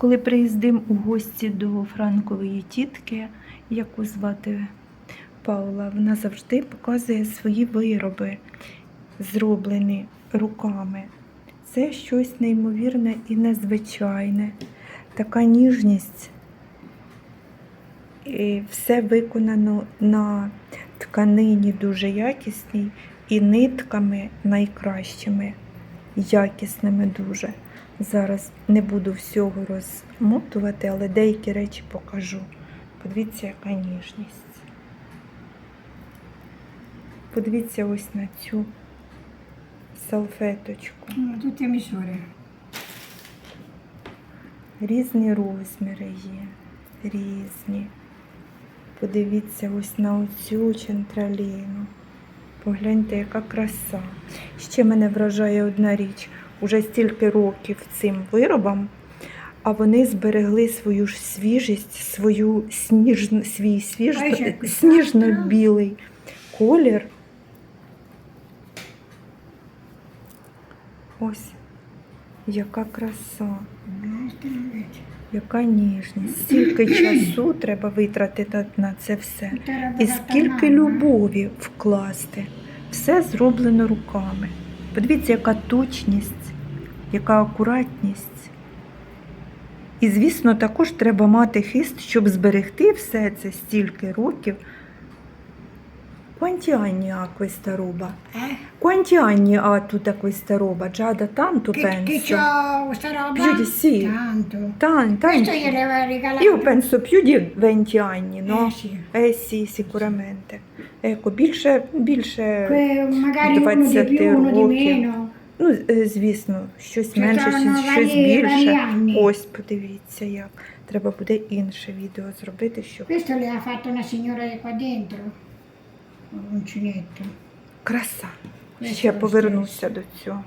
Коли приїздимо у гості до Франкової тітки, яку звати Паула, вона завжди показує свої вироби, зроблені руками. Це щось неймовірне і незвичайне. Така ніжність. І все виконано на тканині дуже якісній і нитками найкращими, якісними дуже. Зараз не буду всього розмотувати, але деякі речі покажу. Подивіться, яка ніжність. Подивіться ось на цю салфеточку. Ну, Tutte misure. Різні розміри є, різні. Подивіться ось на оцю чентраліну. Погляньте, яка краса. Ще мене вражає одна річ. Уже стільки років цим виробам, а вони зберегли свою ж свіжість, свою сніжну, свій свіж, сніжно-білий колір. Ось яка краса. Яка ніжність, стільки часу треба витратити на це все. І скільки любові вкласти. Все зроблено руками. Подивіться, яка точність, яка акуратність. І, звісно, також треба мати хист, щоб зберегти все це стільки років. Quanti anni ha questa roba? Eh? Quanti anni ha tutta questa roba? Già da tanto Che, penso. che c'ho questa roba? Più di sì. Tanto. Tan- Questo tanti. gliel'aveva regalato. Io penso più di 20 anni, no? Eh sì. Eh sì, sicuramente. Ecco, більше, більше Que magari uno di 20 più, uno di років. meno. Ну, е, звісно, щось Це менше, щось, щось варі- більше. Ось, подивіться, як. Треба буде інше відео зробити, щоб Questo le ha fatto una signora qua dentro. Краса. Ще повернуся до цього.